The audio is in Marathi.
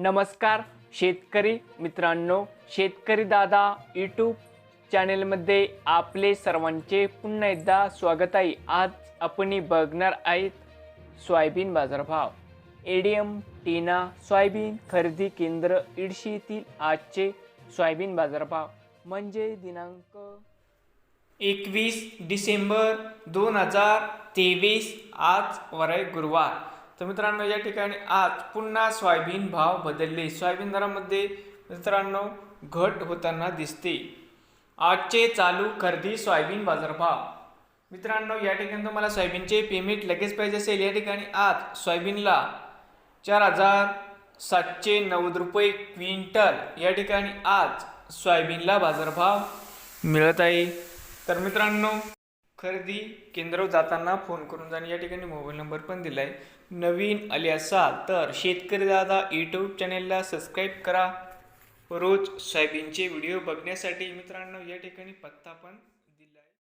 नमस्कार शेतकरी मित्रांनो शेतकरी दादा यूट्यूब चॅनेलमध्ये आपले सर्वांचे पुन्हा एकदा स्वागत आहे. आज आपण बघणार आहेत सोयाबीन बाजारभाव. एडीएम टीना सोयाबीन खरेदी केंद्र इडशी येथील आजचे सोयाबीन बाजारभाव. म्हणजे दिनांक एकवीस डिसेंबर दोन हजार तेवीस आज वराय गुरुवार. तर मित्रांनो या ठिकाणी आज पुन्हा सोयाबीन भाव बदलले. सोयाबीन दरामध्ये मित्रांनो घट होताना दिसते. आजचे चालू खरेदी सोयाबीन बाजारभाव. मित्रांनो या ठिकाणी तुम्हाला सोयाबीनचे पेमेंट लगेच पाहिजे असेल. या ठिकाणी आज सोयाबीनला चार हजार सातशे नव्वद रुपये क्विंटल. या ठिकाणी आज सोयाबीनला बाजारभाव मिळत आहे. तर मित्रांनो खरेदी केंद्रावर जाताना फोन करून जाणे. या ठिकाणी मोबाईल नंबर पण दिला आहे नवीन आले असाल तर शेतकरी दादा यूट्यूब चॅनेलला सबस्क्राईब करा. रोज सोयाबीनचे व्हिडिओ बघण्यासाठी मित्रांनो या ठिकाणी पत्ता पण